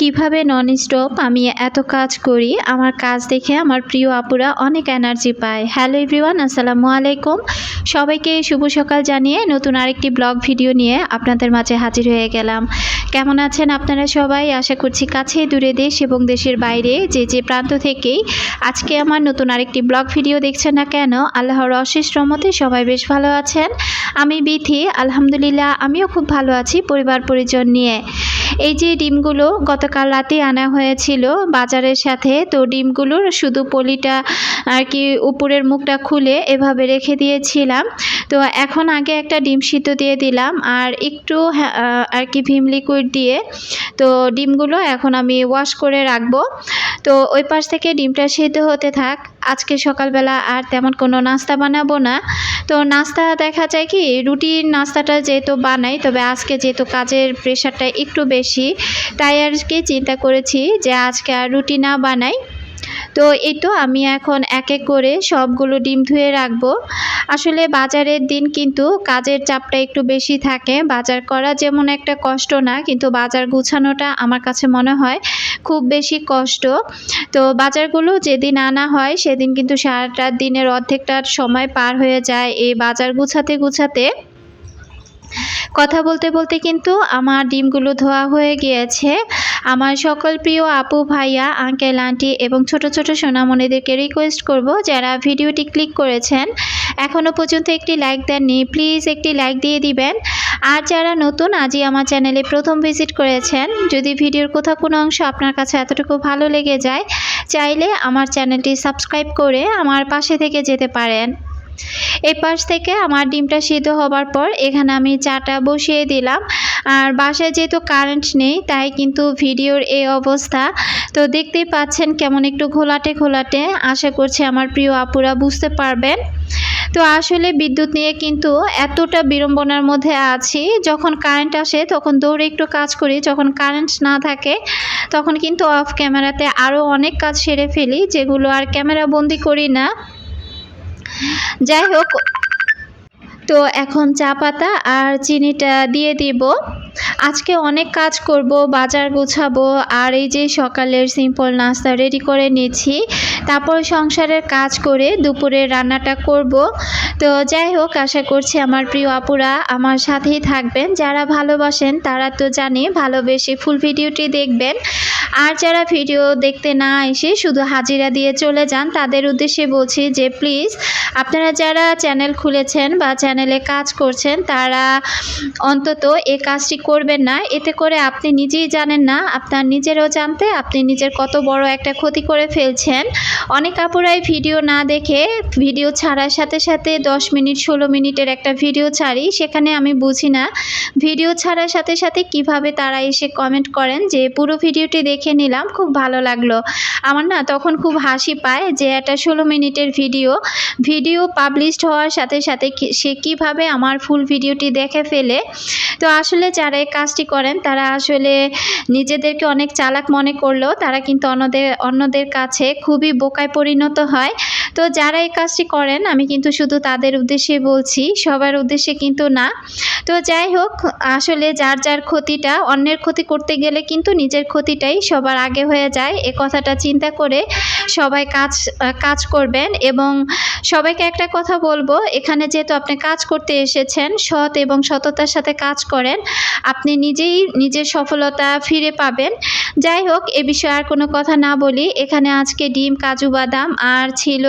কীভাবে non stop আমি এত কাজ করি, আমার কাজ দেখে আমার প্রিয় আপুরা অনেক এনার্জি পায়। হ্যালো এভরিওয়ান আসসালামু আলাইকুম। সবাইকে শুভ সকাল জানিয়ে নতুন আরেকটি ব্লগ ভিডিও নিয়ে আপনাদের মাঝে হাজির হয়ে গেলাম। কেমন আছেন আপনারা সবাই? আশা করছি কাছে দূরে দেশ এবং দেশের বাইরে, যে যে প্রান্ত থেকেই আজকে আমার নতুন আরেকটি ব্লগ ভিডিও দেখছেন না কেন, আল্লাহর অশেষ রহমতে সবাই বেশ ভালো আছেন। আমি বিথি, আলহামদুলিল্লাহ, আমিও খুব ভালো আছি পরিবার পরিজন নিয়ে। এই যে ডিমগুলো গতকাল রাতে আনা হয়েছিল। বাজারের সাথে তো ডিমগুলোর শুধু পলিটা আর কি উপরের মুখটা খুলে এভাবে রেখে দিয়েছিলাম। তো এখন আগে একটা ডিম সিদ্ধ দিয়ে দিলাম আর একটু আর কি ভিম লিকুইড দিয়ে। তো ডিমগুলো এখন আমি ওয়াশ করে রাখব। তো ওই পাশ থেকে ডিমটা সিদ্ধ হতে থাক। আজকে সকালবেলা আর তেমন কোনো নাস্তা বানাবো না। তো নাস্তা দেখা যায় কি, রুটির নাস্তাটা যেহেতু বানাই, তবে আজকে যেহেতু কাজের প্রেশারটা একটু বেশি, তাই আর কি চিন্তা করেছি যে আজকে আর রুটি না বানাই। তো এই তো আমি এখন এক এক করে সবগুলো ডিম ধুয়ে রাখব। আসলে বাজারের দিন কিন্তু কাজের চাপটা একটু বেশি থাকে। বাজার করা যেমন একটা কষ্ট না, কিন্তু বাজার গুছানোটা আমার কাছে মনে হয় খুব বেশি কষ্ট। তো বাজারগুলো যেদিন আনা হয়, সেদিন কিন্তু সারাটা দিনের অর্ধেকটা সময় পার হয়ে যায়। এই বাজার গুছাতে গুছাতে কথা বলতে বলতে কিন্তু আমার ডিমগুলো ধোয়া হয়ে গিয়েছে। আমার সকল প্রিয় আপু, ভাইয়া আঙ্কেল আন্টি এবং ছোট ছোট সোনামণিদেরকে রিকোয়েস্ট করব যারা ভিডিওটি ক্লিক করেছেন। এখনও পর্যন্ত একটি লাইক দেননি প্লিজ একটি লাইক দিয়ে দিবেন। আর যারা নতুন, আজই আমার চ্যানেলে প্রথম ভিজিট করেছেন। যদি ভিডিওর কোথাও কোনো অংশ আপনার কাছে এতটুকু ভালো লেগে যায়, চাইলে আমার চ্যানেলটি সাবস্ক্রাইব করে আমার পাশে থেকে যেতে পারেন। এই পাশ থেকে আমার ডিমটা সিদ্ধ হবার পর এখানে আমি চাটা বসিয়ে দিলাম। আর বাসায় যেহেতু কারেন্ট নেই, তাই কিন্তু ভিডিওর এই অবস্থা। তো দেখতেই পাচ্ছেন কেমন একটু ঘোলাটে ঘোলাটে। আশা করছি আমার প্রিয় আপুরা বুঝতে পারবেন। তো আসলে বিদ্যুৎ নিয়ে কিন্তু এতটা বিড়ম্বনার মধ্যে আছি। যখন কারেন্ট আসে, তখন দৌড়ে একটু কাজ করি। যখন কারেন্ট না থাকে, তখন কিন্তু অফ ক্যামেরাতে আরও অনেক কাজ সেরে ফেলি, যেগুলো আর ক্যামেরা বন্দি করি না। যাই হোক তো এখন চা পাতা আর চিনিটা দিয়ে দিব। আজকে অনেক কাজ করব, বাজার গোছাবো, আর এই যে সকালের সিম্পল নাস্তা রেডি করে নিয়েছি। তারপর সংসারের কাজ করে দুপুরে রান্নাটা করব। তো যাই হোক, আশা করছি আমার প্রিয় আপুরা আমার সাথেই থাকবেন। যারা ভালোবাসেন তারা তো জানে, ভালোবেসে ফুল ভিডিওটি দেখবেন। আর যারা ভিডিও দেখতে না এসে শুধু হাজিরা দিয়ে চলে যান, তাদের উদ্দেশ্যে বলছি যে প্লিজ আপনারা যারা চ্যানেল খুলেছেন বা চ্যানেলে কাজ করছেন, তারা অন্তত এই কাজটি করবেন না। এতে করে আপনি নিজেই জানেন না, আপনার নিজেরও জানতে, আপনি নিজের কত বড় একটা ক্ষতি করে ফেলছেন। অনেক আপুরাই ভিডিও না দেখে ভিডিও ছাড়ার সাথে সাথে দশ মিনিট, ষোলো মিনিটের একটা ভিডিও ছাড়ি, সেখানে আমি বুঝি না। ভিডিও ছাড়ার সাথে সাথে কীভাবে তারা এসে কমেন্ট করেন যে, পুরো ভিডিওটি দেখে নিলাম, খুব ভালো লাগল। আমার না তখন খুব হাসি পায় যে, একটা ষোলো মিনিটের ভিডিও ভিডিও পাবলিশড হওয়ার সাথে সাথে সে কীভাবে আমার ফুল ভিডিওটি দেখে ফেলে? তো আসলে যারা এই কাজটি করেন, তারা আসলে নিজেদেরকে অনেক চালাক মনে করলেও তারা কিন্তু অন্যদের অন্যদের কাছে খুবই বোকায় পরিণত হয়। তো যারা এই কাজটি করেন, আমি কিন্তু শুধু তাদের উদ্দেশ্যে বলছি, সবার উদ্দেশ্যে কিন্তু না। তো যাই হোক, আসলে যার যার ক্ষতিটা, অন্যের ক্ষতি করতে গেলে কিন্তু নিজের ক্ষতিটাই সবার আগে হয়ে যায়। এ কথাটা চিন্তা করে সবাই কাজ কাজ করবেন এবং সবাইকে একটা কথা বলব, এখানে যেহেতু আপনি কাজ করতে এসেছেন, সৎ এবং সততার সাথে কাজ করেন আপনি নিজেই নিজের সফলতা ফিরে পাবেন। যাই হোক, এ বিষয়ে আর কোনো কথা না বলি। এখানে আজকে ডিম, কাজু, বাদাম আর ছিল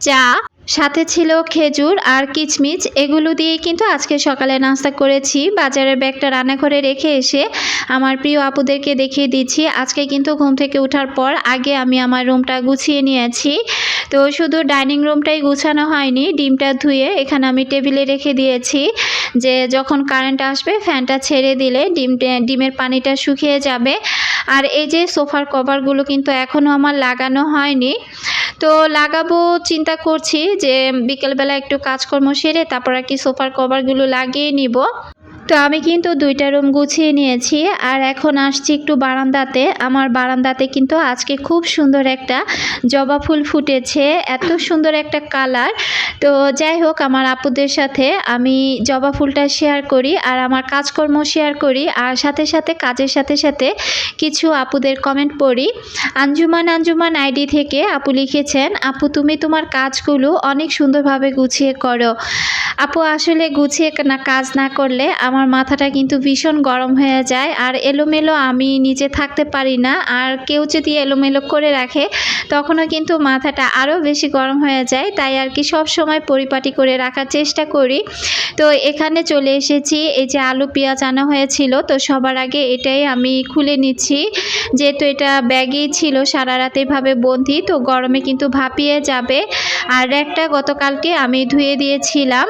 চা। সাথে ছিল খেজুর আর কিচমিচ, এগুলো দিয়েই কিন্তু আজকে সকালে নাস্তা করেছি। বাজারের ব্যাগটা রান্নাঘরে রেখে এসে আমার প্রিয় আপুদেরকে দেখিয়ে দিচ্ছি। আজকে কিন্তু ঘুম থেকে ওঠার পর আগে আমি আমার রুমটা গুছিয়ে নিয়েছি। তো শুধু ডাইনিং রুমটাই গুছানো হয়নি, ডিমটা ধুয়ে এখানে আমি টেবিলে রেখে দিয়েছি যে যখন কারেন্ট আসবে ফ্যানটা ছেড়ে দিলে ডিম ডিমের পানিটা শুকিয়ে যাবে। আর এই যে সোফার কভারগুলো কিন্তু এখনও আমার লাগানো হয়নি। তো লাগাবো, চিন্তা করছি যে বিকেলবেলা একটু কাজকর্ম সেরে তারপর আর কি সোফার কভারগুলো লাগিয়ে নিব। তো আমি কিন্তু দুইটা রুম গুছিয়ে নিয়েছি। আর এখন আসছি একটু বারান্দাতে। আমার বারান্দাতে কিন্তু আজকে খুব সুন্দর একটা জবা ফুল ফুটেছে, এত সুন্দর একটা কালার তো যাই হোক, আমার আপুদের সাথে আমি জবা ফুলটা শেয়ার করি, আর আমার কাজকর্ম শেয়ার করি, আর সাথে সাথে কাজের সাথে সাথে কিছু আপুদের কমেন্ট পড়ি। আঞ্জুমান আঞ্জুমান আইডি থেকে আপু লিখেছেন, আপু, তুমি তোমার কাজগুলো অনেক সুন্দরভাবে গুছিয়ে করো। আপু, আসলে গুছিয়ে না, কাজ না করলে আমার মাথাটা কিন্তু ভীষণ গরম হয়ে যায়। আর এলোমেলো আমি নিজে থাকতে পারি না। আর কেউ যদি এলোমেলো করে রাখে, তখনও কিন্তু মাথাটা আরও বেশি গরম হয়ে যায়। তাই আর কি সব সময় পরিপাটি করে রাখার চেষ্টা করি। তো এখানে চলে এসেছি। এই যে আলু পেঁয়াজ আনা হয়েছিল, তো সবার আগে এটাই আমি খুলে নিচ্ছি। যেহেতু এটা ব্যাগেই ছিল, সারা রাত এভাবে বন্দি, তো গরমে কিন্তু ভাপিয়ে যাবে। আর একটা গতকালকে আমি ধুয়ে দিয়েছিলাম।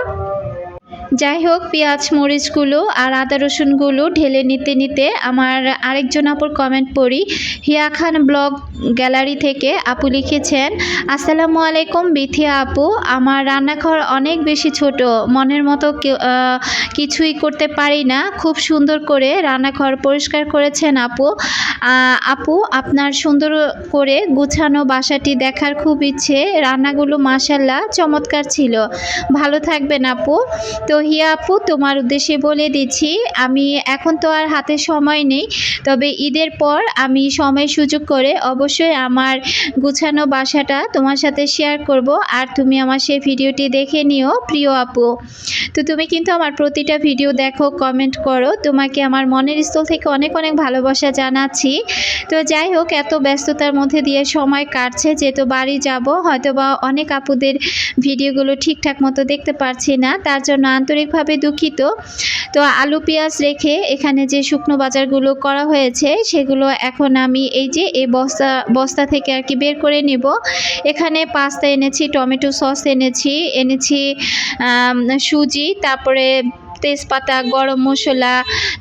যাই হোক পেঁয়াজ, মরিচগুলো আর আদা রসুনগুলো ঢেলে নিতে নিতে আমার আরেকজন আপুর কমেন্ট পড়ি। হিয়া খান ব্লগ গ্যালারি থেকে আপু লিখেছেন, আসসালামু আলাইকুম বিথিয়া আপু। আমার রান্নাঘর অনেক বেশি ছোট। মনের মতো কিছুই করতে পারি না। খুব সুন্দর করে রান্নাঘর পরিষ্কার করেছেন আপু। আপু, আপনার সুন্দর করে গুছানো বাসাটি দেখার খুব ইচ্ছে। রান্নাগুলো মাসাল্লাহ চমৎকার ছিল। ভালো থাকবেন আপু। তো হিয়া আপু, তোমার উদ্দেশ্যে বলে দিচ্ছি, আমি এখন তো আর হাতে সময় নেই, তবে ঈদের পর আমি সময় সুযোগ করে অবশ্যই আমার গুছানো বাসাটা তোমার সাথে শেয়ার করব। আর তুমি আমার সেই ভিডিওটি দেখে নিও, প্রিয় আপু। তো তুমি কিন্তু আমার প্রতিটা ভিডিও দেখো কমেন্ট করো। তোমাকে আমার মনের স্থল থেকে অনেক অনেক ভালোবাসা জানাচ্ছি। তো যাই হোক, এত ব্যস্ততার মধ্যে দিয়ে সময় কাটছে, যেহেতু বাড়ি যাব হয়তো বা অনেক আপুদের ভিডিওগুলো ঠিকঠাক মতো দেখতে পারছি না, তার জন্য আন্তরিকভাবে দুঃখিত। তো আলু পেঁয়াজ রেখে এখানে যে শুকনো বাজারগুলো করা হয়েছে, সেগুলো এখন আমি এই যে, এই বস্তা বস্তা থেকে আর কি বের করে নেব। এখানে পাস্তা এনেছি, টমেটো সস এনেছি এনেছি সুজি, তারপরে তেজপাতা, গরম মশলা,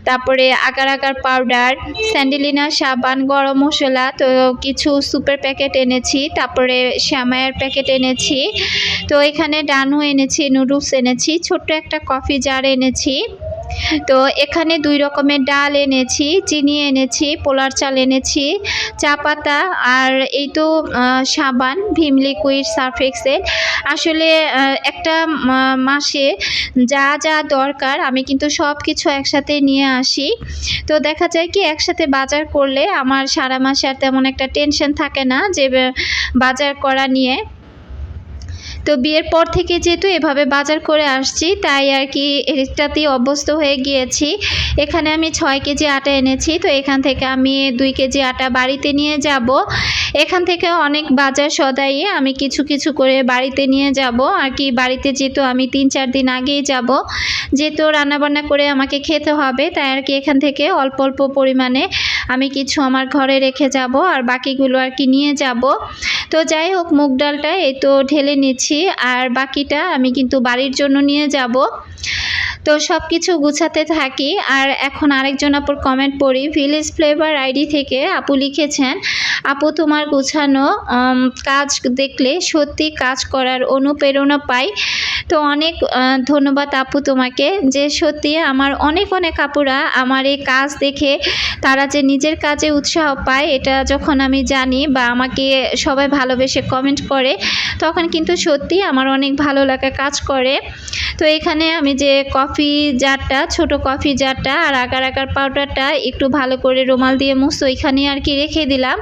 তারপরে আকার আকার পাউডার স্যান্ডেলিনা সাবান, গরম মশলা, তো কিছু সুপের প্যাকেট এনেছি, তারপরে শ্যামায়ের প্যাকেট এনেছি। তো এখানে ডানু এনেছি নুডলস এনেছি, ছোট্ট একটা কফি জার এনেছি। তো এখানে দুই রকমের ডাল এনেছি, চিনি এনেছি, পোলার চাল এনেছি, চা পাতা আর এই তো সাবান, ভীম লিকুইড সার্ফ এক্সেল আসলে একটা মাসে যা যা দরকার আমি কিন্তু সব কিছু একসাথে নিয়ে আসি। তো দেখা যায় কি, একসাথে বাজার করলে আমার সারা মাসে আর তেমন একটা টেনশন থাকে না যে বাজার করা নিয়ে। তো বিয়ের পর থেকে যেহেতু এভাবে বাজার করে আসছি, তাই আর কি এটাতেই অভ্যস্ত হয়ে গিয়েছি। এখানে আমি ছয় কেজি আটা এনেছি, তো এখান থেকে আমি দুই কেজি আটা বাড়িতে নিয়ে যাব। এখান থেকে অনেক বাজার সদাই আমি কিছু কিছু করে বাড়িতে নিয়ে যাব। আর কি বাড়িতে যেহেতু আমি তিন চার দিন আগেই যাব, যেহেতু রান্নাবান্না করে আমাকে খেতে হবে, তাই আর কি এখান থেকে অল্প অল্প পরিমাণে আমি কিছু আমার ঘরে রেখে যাব আর বাকিগুলো আর কি নিয়ে যাব। তো যাই হোক, মুগ ডালটা এই তো ঢেলে নিচ্ছি। আর বাকিটা আমি কিন্তু বাড়ির জন্য নিয়ে যাব। তো সব কিছু গুছাতে থাকি, আর এখন আরেকজন আপুর কমেন্ট পড়ি ভিলেজ ফ্লেভার আইডি থেকে আপু লিখেছেন, আপু তোমার গুছানো কাজ দেখলে সত্যি কাজ করার অনুপ্রেরণা পাই। তো অনেক ধন্যবাদ আপু তোমাকে, যে সত্যি আমার অনেক অনেক আপুরা আমার এই কাজ দেখে তারা যে নিজের কাজে উৎসাহ পায়, এটা যখন আমি জানি বা আমাকে সবাই ভালোবেসে কমেন্ট করে, তখন কিন্তু সত্যি আমার অনেক ভালো লাগা কাজ করে। তো এখানে আমি যে কফি জারটা, ছোট কফি জারটা আর আগার আগার পাউডারটা একটু ভালো করে রুমাল দিয়ে মুছো এখানে আর কি রেখে দিলাম।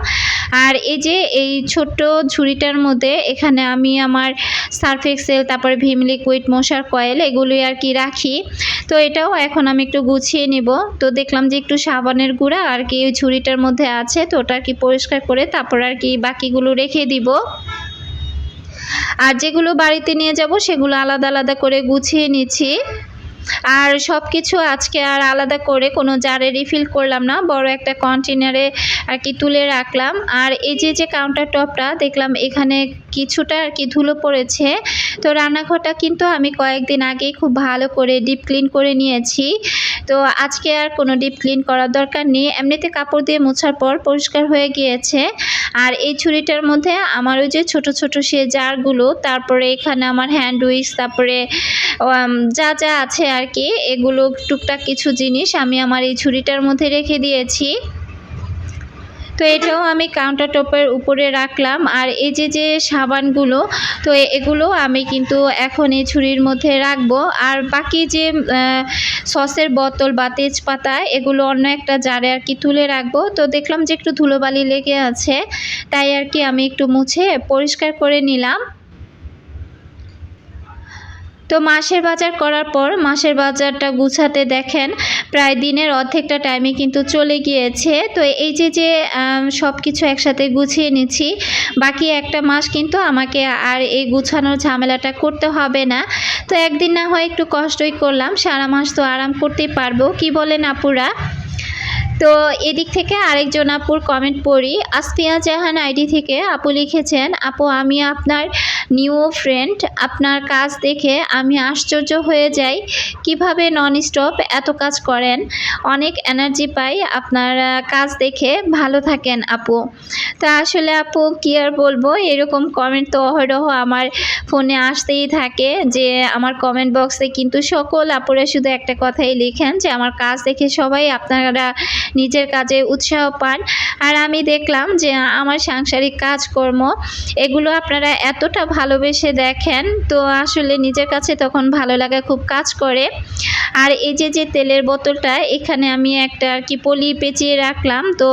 আর এই যে এই ছোট্ট ঝুড়িটার মধ্যে এখানে আমি আমার সার্ফ এক্সেল তারপরে ভিম লিকুইড, মশার কয়েল এগুলোই আর কি রাখি। তো এটাও এখন আমি একটু গুছিয়ে নিব। তো দেখলাম যে একটু সাবানের গুঁড়া আর কি ওই ঝুড়িটার মধ্যে আছে, তো ওটা আর কি পরিষ্কার করে তারপর আর কি বাকিগুলো রেখে দিব। আর যেগুলো বাড়িতে নিয়ে যাব সেগুলো আলাদা আলাদা করে গুছিয়ে নিচ্ছি। আর সব কিছু আজকে আর আলাদা করে কোনো জারে রিফিল করলাম না, বড় একটা কন্টেনারে আর কি তুলে রাখলাম। আর এই যে যে কাউন্টার টপটা দেখলাম এখানে কিছুটা আর কি ধুলো পড়েছে। তো রান্নাঘরটা কিন্তু আমি কয়েকদিন আগেই খুব ভালো করে ডিপ ক্লিন করে নিয়েছি। তো আজকে আর কোনো ডিপ ক্লিন করার দরকার নেই। এমনিতে কাপড় দিয়ে মোছার পর পরিষ্কার হয়ে গিয়েছে। আর এই ছুরিটার মধ্যে আমার ওই যে ছোট ছোট সে জারগুলো তারপরে এখানে আমার হ্যান্ড উইক্স তারপরে যা যা আছে আর আর কি, এগুলো টুকটাক কিছু জিনিস আমি আমার এই ঝুড়িটার মধ্যে রেখে দিয়েছি। তো এটাও আমি কাউন্টার টপের উপরে রাখলাম। আর এই যে যে সাবানগুলো, তো এগুলো আমি কিন্তু এখন এই ছুরির মধ্যে রাখব। আর বাকি যে সসের বোতল বা তেজপাতা, এগুলো অন্য একটা জারে আর কি তুলে রাখব। তো দেখলাম যে একটু ধুলোবালি লেগে আছে, তাই আর কি আমি একটু মুছে পরিষ্কার করে নিলাম। তো মাসের বাজার করার পর মাসের বাজারটা গুছাতে দেখেন, প্রায় দিনের অর্ধেকটা টাইমে কিন্তু চলে গিয়েছে। তো এই যে যে সব কিছু একসাথে গুছিয়ে নিচ্ছি, বাকি একটা মাস কিন্তু আমাকে আর এই গুছানোর ঝামেলাটা করতে হবে না। তো একদিন না হয় একটু কষ্টই করলাম, সারা মাস তো আরাম করতেই পারব, কি বলেন আপুরা? তো এদিক থেকে আরেকজন আপুর কমেন্ট পড়ি আসফিয়া জাহান আইডি থেকে আপু লিখেছেন, আপু, আমি আপনার নিউ ফ্রেন্ড, আপনার কাজ দেখে আমি আশ্চর্য হয়ে যাই। কীভাবে নন স্টপ এত কাজ করেন? অনেক এনার্জি পাই, আপনার কাজ দেখে ভালো থাকেন আপু। তা আসলে আপু, কী আর বলব? এরকম কমেন্ট তো অহরহ আমার ফোনে আসতেই থাকে যে, আমার কমেন্ট বক্সে কিন্তু সকল আপুরা শুধু একটা কথাই লিখেন যে, আমার কাজ দেখে সবাই আপনারা নিজের কাজে উৎসাহ পান। আর আমি দেখলাম যে, আমার সাংসারিক কাজকর্ম, এগুলো আপনারা এতটা ভালোবেসে দেখেন, তো আসলে নিজের কাছে তখন ভালো লাগা খুব কাজ করে। আর এই যে যে তেলের বোতলটা, এখানে আমি একটা আর কি পলি পেঁচিয়ে রাখলাম। তো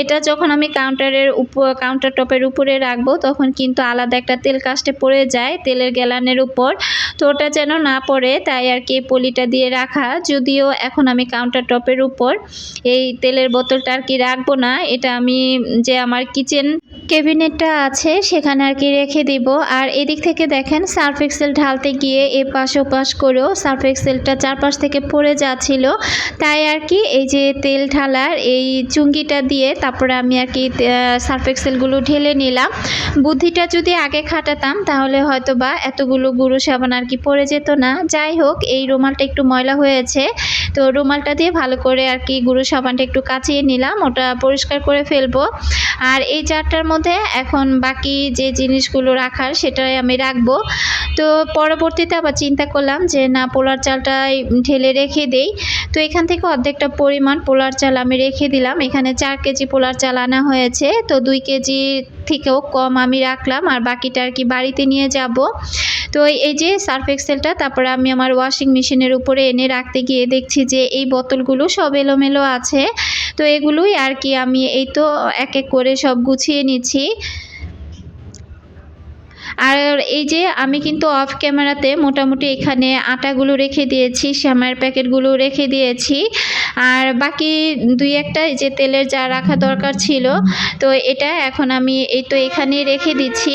এটা যখন আমি কাউন্টারের উপর কাউন্টার টপের উপরে রাখব, তখন কিন্তু আলাদা একটা তেল কাস্টে পড়ে যায়, তেলের গ্যালানের উপর। তো ওটা যেন না পড়ে, তাই আর কি পলিটা দিয়ে রাখা। যদিও এখন আমি কাউন্টার টপের উপর এই তেলের বোতলটা আর কি রাখব না, এটা আমি যে আমার কিচেন ক্যাবিনেটটা আছে, সেখানে আর কি রেখে দিব। আর এদিক থেকে দেখেন সার্ফ এক্সেল ঢালতে গিয়ে এ পাশ ও পাশ করেও সার্ফ এক্সেলটা চারপাশ থেকে পড়ে যাচ্ছিল। তাই আর কি এই যে তেল ঢালার এই চুঙ্গিটা দিয়ে তারপরে আমি আর কি সার্ফ এক্সেলগুলো ঢেলে নিলাম। বুদ্ধিটা যদি আগে খাটাতাম, তাহলে হয়তো বা এতগুলো গুঁড়ো সাবান আর কি পড়ে যেত না। যাই হোক, এই রুমালটা একটু ময়লা হয়েছে। তো রুমালটা দিয়ে ভালো করে আর কি গুঁড়ো সাবানটা একটু কাচিয়ে নিলাম। ওটা পরিষ্কার করে ফেলব। আর এই চারটার মধ্যে এখন বাকি যে জিনিসগুলো রাখার সেটাই আমি রাখব। তো পরবর্তীতে আবার চিন্তা করলাম যে না, পোলার চালটাই ঢেলে রেখে দেই। তো এখান থেকে অর্ধেকটা পরিমাণ পোলার চাল আমি রেখে দিলাম। এখানে চার কেজি পোলার চাল আনা হয়েছে। তো দুই কেজি থেকেও কম আমি রাখলাম। আর বাকিটা আর কি বাড়িতে নিয়ে যাব। তো এই যে সার্ফ এক্সেলটা, তারপরে আমি আমার ওয়াশিং মেশিনের উপরে এনে রাখতে গিয়ে দেখছি যে এই বোতলগুলো সব এলোমেলো আছে। তো এগুলোই আর কি আমি এই তো এক এক করে সব গুছিয়ে নিচ্ছি। আর এই যে আমি কিন্তু অফ ক্যামেরাতে মোটামুটি এখানে আটাগুলো রেখে দিয়েছি, শ্যামার প্যাকেটগুলো রেখে দিয়েছি। আর বাকি দুই একটা যে তেলের যা রাখা দরকার ছিল, তো এটা এখন আমি এই তো এখানে রেখে দিচ্ছি।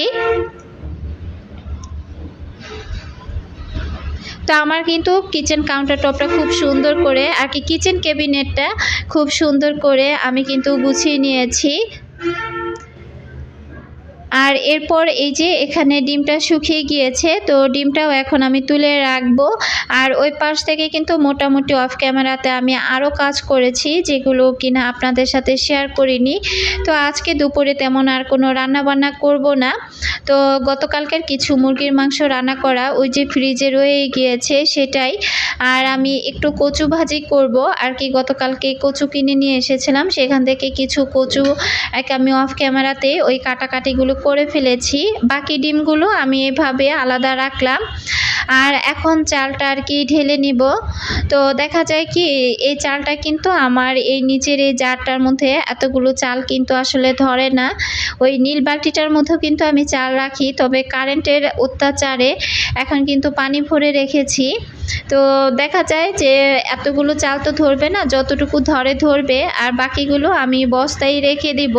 তো আমার কিন্তু কিচেন কাউন্টার টপটা খুব সুন্দর করে আর কি কিচেন ক্যাবিনেটটা খুব সুন্দর করে আমি কিন্তু গুছিয়ে নিয়েছি। আর এরপর এই যে এখানে ডিমটা শুকিয়ে গিয়েছে, তো ডিমটাও এখন আমি তুলে রাখব। আর ওই পাশ থেকে কিন্তু মোটামুটি অফ ক্যামেরাতে আমি আরও কাজ করেছি, যেগুলো কিনা আপনাদের সাথে শেয়ার করিনি। তো আজকে দুপুরে তেমন আর কোনো রান্না বান্না করব না। তো গতকালকের কিছু মুরগির মাংস রান্না করা ওই যে ফ্রিজে রয়ে গিয়েছে সেটাই। আর আমি একটু কচু ভাজি করব, আর কি গতকালকে কচু কিনে নিয়ে এসেছিলাম, সেখান থেকে কিছু কচু এক আমি অফ ক্যামেরাতে ওই কাটাকাটিগুলো করে ফেলেছি। বাকি ডিমগুলো আমি এভাবে আলাদা রাখলাম। আর এখন চালটা আর কি ঢেলে নিব। তো দেখা যায় কি, এই চালটা কিন্তু আমার এই নিচের এই জারটার মধ্যে এতগুলো চাল কিন্তু আসলে ধরে না। ওই নীল বালতিটার মধ্যেও কিন্তু আমি চাল রাখি। তবে কারেন্টের অত্যাচারে এখন কিন্তু পানি ভরে রেখেছি। তো দেখা যায় যে এতগুলো চাল তো ধরবে না, যতটুকু ধরে ধরবে। আর বাকিগুলো আমি বস্তায় রেখে দিব।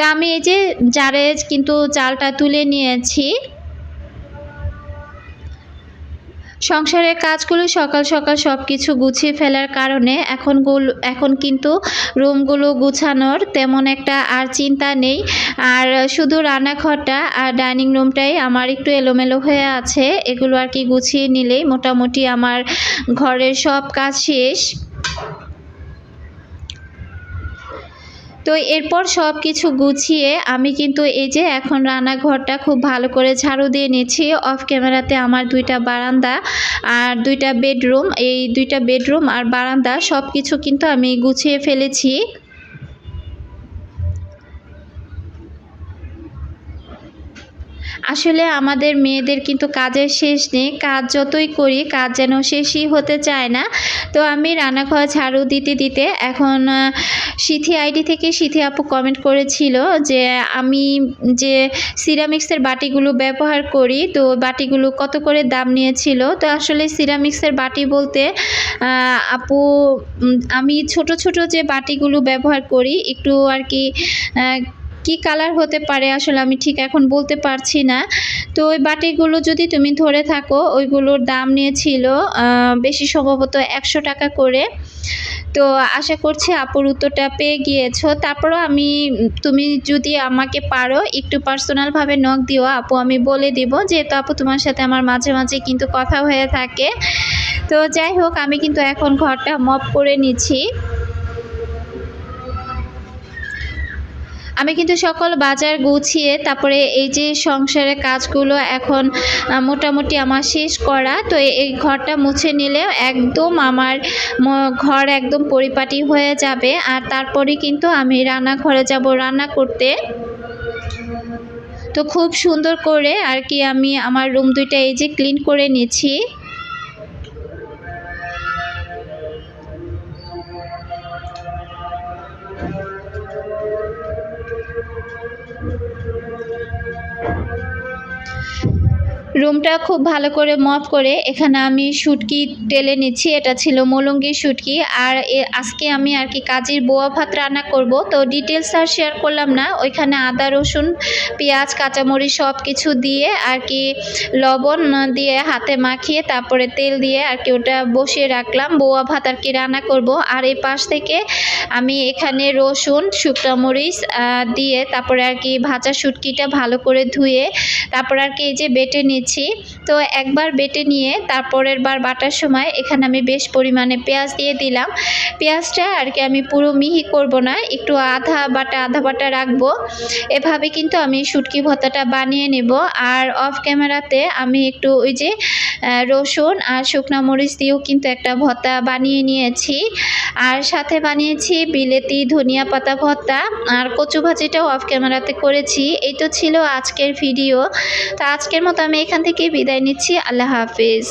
তা আমি এই যে জারে কিন্তু চালটা তুলে নিয়েছি। সংসারের কাজগুলো সকাল সকাল সব কিছু গুছিয়ে ফেলার কারণে এখন এখন কিন্তু রুমগুলো গুছানোর তেমন একটা আর চিন্তা নেই। আর শুধু রান্নাঘরটা আর ডাইনিং রুমটাই আমার একটু এলোমেলো হয়ে আছে। এগুলো আর কি গুছিয়ে নিলেই মোটামুটি আমার ঘরের সব কাজ শেষ। তো এরপর সব কিছু গুছিয়ে আমি কিন্তু এই যে এখন রান্নাঘরটা খুব ভালো করে ঝাড়ু দিয়ে নিয়েছি অফ ক্যামেরাতে আমার দুইটা বারান্দা আর দুইটা বেডরুম এই দুইটা বেডরুম আর বারান্দা সব কিছু কিন্তু আমি গুছিয়ে ফেলেছি। আসলে আমাদের মেয়েদের কিন্তু কাজের শেষ নেই। কাজ যতই করি, কাজ যেন শেষই হতে চায় না। তো আমি রান্নাঘর ঝাড়ু দিতে দিতে এখন সিথি আইডি থেকে সিথি আপু কমেন্ট করেছিল যে আমি যে সিরামিক্সের বাটিগুলো ব্যবহার করি, তো বাটিগুলো কত করে দাম নিয়েছিল? তো আসলে সিরামিক্সের বাটি বলতে আপু আমি ছোট ছোট যে বাটিগুলো ব্যবহার করি, একটু আর কি কি কালার হতে পারে আসলে আমি ঠিক এখন বলতে পারছি না। তো ওই বাটিগুলো যদি তুমি ধরে থাকো, ওইগুলোর দাম নিয়েছিল বেশি সম্ভবত একশো টাকা করে। তো আশা করছি আপুর উত্তরটা পেয়ে গিয়েছো। তারপরও আমি, তুমি যদি আমাকে পারো, একটু পার্সোনালভাবে নখ দিও। আপু, আমি বলে দিব, যেহেতু আপু তোমার সাথে আমার মাঝে মাঝে কিন্তু কথা হয়ে থাকে। তো যাই হোক, আমি কিন্তু এখন ঘরটা মপ করে নিচ্ছি। আমি কিন্তু সকল বাজার গুছিয়ে তারপরে এই যে সংসারের কাজগুলো এখন মোটামুটি আমার শেষ করা। তো এই ঘরটা মুছে নিলে একদম আমার ঘর একদম পরিপাটি হয়ে যাবে। আর তারপরে কিন্তু আমি রান্নাঘরে যাব রান্না করতে। তো খুব সুন্দর করে আর কি আমি আমার রুম দুইটা এই যে ক্লিন করে নিচ্ছি। রুমটা খুব ভালো করে মপ করে এখানে আমি শুটকি টেলে নিচ্ছি, এটা ছিল মলঙ্গির শুটকি। আর আজকে আমি আর কি কাজের বোয়া ভাত রান্না করব, তো ডিটেলস আর শেয়ার করলাম না। ওইখানে আদা, রসুন, পেঁয়াজ, কাঁচামরিচ সব কিছু দিয়ে আর কি লবণ দিয়ে হাতে মাখিয়ে তারপরে তেল দিয়ে আর কি ওটা বসিয়ে রাখলাম। বোয়া ভাত আর কি রান্না করব। আর এই পাশ থেকে আমি এখানে রসুন, শুকনো মরিচ দিয়ে তারপরে আর কি ভাজা শুটকিটা ভালো করে ধুয়ে তারপর আর কি এই যে বেটে নিচ্ছি নিয়েছি। তো একবার বেটে নিয়ে তারপরের বার বাটার সময় এখানে আমি বেশ পরিমাণে পেঁয়াজ দিয়ে দিলাম। পেঁয়াজটা আর কি আমি পুরো মিহি করব না, একটু আধা বাটা আধা বাটা রাখব। এভাবে কিন্তু আমি শুটকি ভর্তাটা বানিয়ে নেব। আর অফ ক্যামেরাতে আমি একটু ওই যে রসুন আর শুকনা মরিচ দিয়েও কিন্তু একটা ভর্তা বানিয়ে নিয়েছি। আর সাথে বানিয়েছি বিলেতি ধনিয়া পাতা ভর্তা। আর কচু ভাজিটাও অফ ক্যামেরাতে করেছি। এই তো ছিল আজকের ভিডিও তো আজকের মতো আমি এখান থেকে বিদায় নিচ্ছি আল্লাহ হাফিজ।